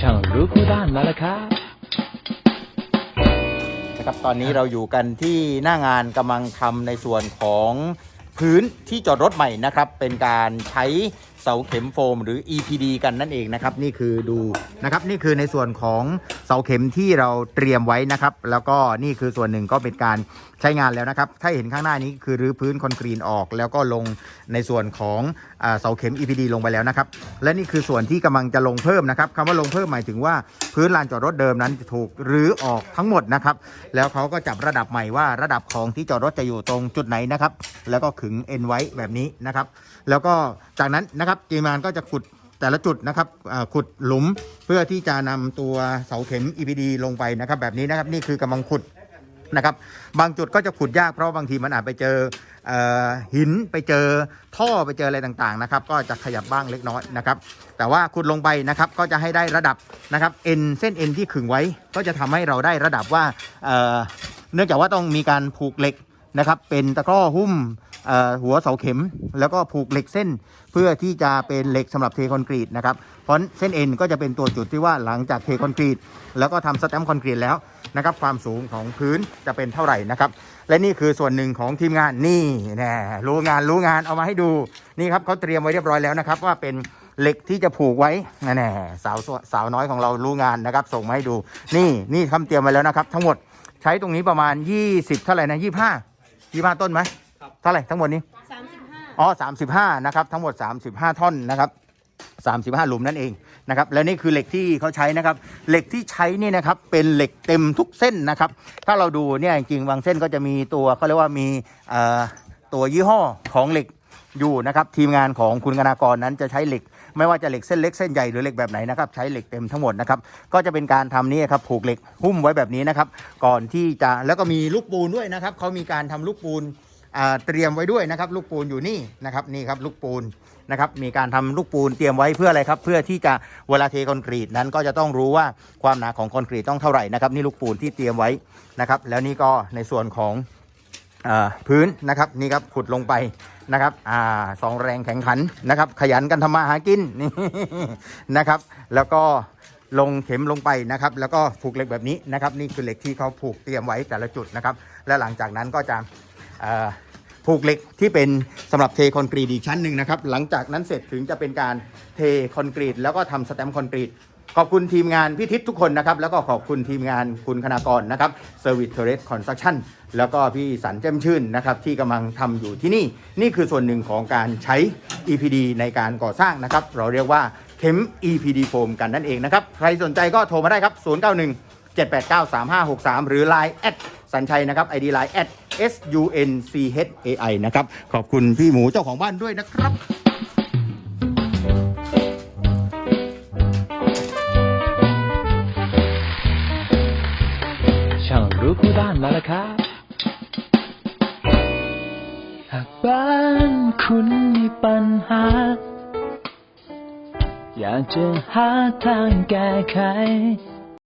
ช่างรู้คู่ด้านมาแล้วครับนะครับตอนนี้เราอยู่กันที่หน้างานกำลังทำในส่วนของพื้นที่จอดรถใหม่นะครับ เป็นการใช้ เสาเข็มโฟมหรือ EPD กันนั่นเองนะครับนี่คือดูนะครับนี่คือในส่วนของเสาเข็มที่เราเตรียมไว้นะครับ แล้วก็นี่คือส่วนหนึ่งก็เป็นการใช้งานแล้วนะครับ ถ้าเห็นข้างหน้านี้คือรื้อพื้นคอนกรีตออก แล้วก็ลงในส่วนของอเสาเข็ม EPD ลงไปแล้วนะครับ และนี่คือส่วนที่กำลังจะลงเพิ่มนะครับคำว่าลงเพิ่มหมายถึงว่าพื้นลานจอดรถเดิมนั้นจะถูกรื้อออกทั้งหมดนะครับแล้วเขาก็จับระดับใหม่ว่าระดับของที่จอดรถจะอยู่ตรงจุดไหนนะครับแล้วก็ขึงเอ็นไว้แบบนี้นะครับ แล้วก็จากนั้นนะครับจีมานก็จะขุดแต่ละจุดนะครับขุดหลุมเพื่อที่จะนำตัวเสาเข็ม EPD ลงไปนะครับ แบบนี้นะครับนี่คือกำลังขุดนะครับบางจุดก็จะขุดยากเพราะบางทีมันอาจไปเจอหินไปเจอท่อไปเจออะไรต่างๆนะครับ ก็จะขยับบ้างเล็กน้อยนะครับ แต่ว่าขุดลงไปนะครับก็จะให้ได้ระดับนะครับเอ็นเส้นเอ็นที่ขึงไว้ ก็จะทำให้เราได้ระดับว่าเนื่องจากว่าต้องมีการผูกเหล็ก นะครับ เป็นตะกร้อหุ้มหัวเสาเข็ม แล้วก็ผูกเหล็กเส้น เพื่อที่จะเป็นเหล็กสำหรับเทคอนกรีตนะครับเพราะเส้นเอ็นก็จะเป็นตัวจุดที่ว่าหลังจากเทคอนกรีต แล้วก็ทำสแตมคอนกรีตแล้วนะครับความสูงของพื้นจะเป็นเท่าไหร่นะครับ และนี่คือส่วนหนึ่งของทีมงานนี่แน่รู้งานรู้งานเอามาให้ดูนี่ครับเขาเตรียมไว้เรียบร้อยแล้วนะครับ ว่าเป็นเหล็กที่จะผูกไว้แน่สาวสวสาวน้อยของเรารู้งานนะครับ ส่งมาให้ดู นี่นี่ทำเตรียมไว้แล้วนะครับ ทั้งหมดใช้ตรงนี้ประมาณ 20 เท่าไหร่นะ25 25ต้นไหมเท่าไหร่ทั้งหมดนี้ สามสิบห้าอ๋อ35นะครับทั้งหมด35ท่อนนะครับ35หลุมนั่นเองนะครับและนี่คือเหล็กที่เขาใช้นะครับเหล็กที่ใช้นี่นะครับเป็นเหล็กเต็มทุกเส้นนะครับถ้าเราดูเนี่ยจริงๆบางเส้นก็จะมีตัวเขาเรียกว่ามีเอ่อตัวยี่ห้อของเหล็กอยู่นะครับทีมงานของคุณกนากรนั้นจะใช้เหล็ก ไม่ว่าจะเหล็กเส้นเล็กเส้นใหญ่หรือเหล็กแบบไหนนะครับใช้เหล็กเต็มทั้งหมดนะครับก็จะเป็นการทำนี่ครับผูกเหล็กหุ้มไว้แบบนี้นะครับก่อนที่จะแล้วก็มีลูกปูนด้วยนะครับเขามีการทำลูกปูนเตรียมไว้ด้วยนะครับลูกปูนอยู่นี่นะครับนี่ครับลูกปูนนะครับมีการทำลูกปูนเตรียมไว้เพื่ออะไรครับ เพื่อที่จะเวลาเทคอนกรีตนั้นก็จะต้องรู้ว่าความหนาของคอนกรีตต้องเท่าไหร่นะครับนี่ลูกปูนที่เตรียมไว้นะครับแล้วนี่ก็ในส่วนของ พื้นนะครับนี่ครับขุดลงไปนะครับอ่าสองแรงแข่งขันนะครับ ขยันกันทำมาหากินนี่นะครับ แล้วก็ลงเข็มลงไปนะครับ แล้วก็ผูกเหล็กแบบนี้นะครับ นี่คือเหล็กที่เขาผูกเตรียมไว้แต่ละจุดนะครับ และหลังจากนั้นก็จะผูกเหล็กที่เป็นสำหรับเทคอนกรีตอีกชั้นหนึ่งนะครับ หลังจากนั้นเสร็จถึงจะเป็นการเทคอนกรีตแล้วก็ทำสแตมคอนกรีต ขอบคุณทีมงานพี่ทิศทุกคนนะครับ แล้วก็ขอบคุณทีมงานคุณคณากรนะครับ Service t e r r a c e Construction แล้วก็พี่สันเจ้มชื่นนะครับที่กำลังทำอยู่ที่นี่ นี่คือส่วนหนึ่งของการใช้ EPD ในการก่อสร้างนะครับ เราเรียกว่าเข็ม EPD โฟมกันนั่นเองนะครับ ใครสนใจก็โทรมาได้ครับ 091 7893563 หรือ Line แอดสัญชัยนะครับ ID Line แอด S U N C H A I นะครับ ขอบคุณพี่หมูเจ้าของบ้านด้วยนะครับ รู้คู่ด้านมาแล้วครับหากบ้านคุณมีปัญหา อยากจะหาทางแก้ไข